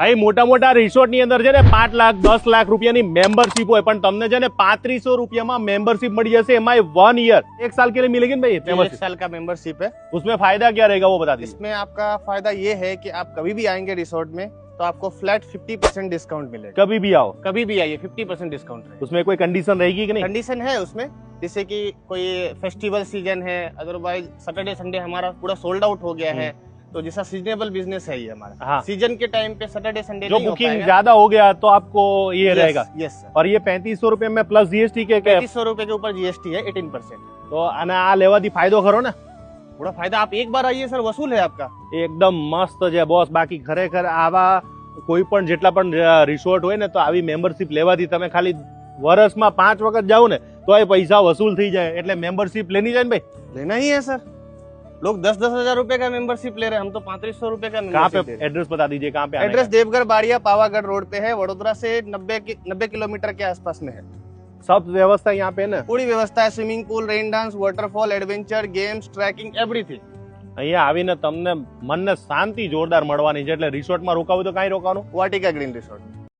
ભાઈ મોટા મોટા રિસોર્ટ ની અંદર છે ને પાંચ લાખ દસ લાખ રૂપિયાની મેમ્બરશિપ હોય પણ તમને છે ને પાંત્રીસો રૂપિયામાં મેમ્બરશિપ મળી જશે એમાં वन ईयर एक साल के लिए मिलेगी ना भाई ये एक मेंबरशिप साल का मेंबरशिप है उसमें फायदा क्या रहेगा वो बता दीजिए इसमें आपका फायदा ये है कि आप कभी भी आएंगे रिसोर्ट में तो आपको फ्लैट 50 परसेंट डिस्काउंट मिलेगा कभी भी आओ कभी भी आइए 50 परसेंट डिस्काउंट रहेगा उसमें कोई कंडीशन रहेगी कि नहीं कंडीशन है उसमें जैसे कि कोई फेस्टिवल सीजन है अदरवाइज सैटरडे संडे हमारा पूरा सोल्ड आउट हो गया है तो जैसा सीजनेबल बिजनेस है ये हमारा हाँ सीजन के टाइम पे सैटरडे संडे जो बुकिंग ज्यादा हो गया तो आपको ये रहेगा यस सर और ये पैंतीस सौ रुपए में प्लस जीएसटी के क्या पैंतीस सौ रुपए के ऊपर जीएसटी है एटीन परसेंट તો અને આ લેવાથી ફાયદો ખરો ને पूरा फायदा आप एक बार आइए सर वसूल है आपका એકદમ મસ્ત છે બોસ બાકી ખરેખર આવા કોઈ પણ જેટલા પણ રિસોર્ટ હોય ને તો આવી મેમ્બરશિપ લેવાથી તમે ખાલી વર્ષમાં પાંચ વખત જાઓ ને તો એ પૈસા વસૂલ થઈ જાય એટલે મેમ્બરશિપ લેની જાય ને ભાઈ लेना ही है सर लोग दस दस हजार रुपए का मेंबरशिप ले रहे हैं हम तो पैंतीस सौ रुपए का कहाँ membership पे दे रहे एड्रेस बता दीजिए कहाँ पे हैं। आने एड्रेस का? देवघर बाड़िया पावागढ़ रोड पे है वडोदरा से नब्बे नब्बे किलोमीटर के आसपास में है सब व्यवस्था यहाँ पे है ને पूरी व्यवस्था है swimming pool rain dance waterfall adventure games trekking everything અહીંયા આવીને તમને મનને શાંતિ જોરદાર મળવાની છે એટલે રિસોર્ટમાં રોકાવું તો કાંઈ રોકાવાનું वाटिका ग्रीन रिसोर्ट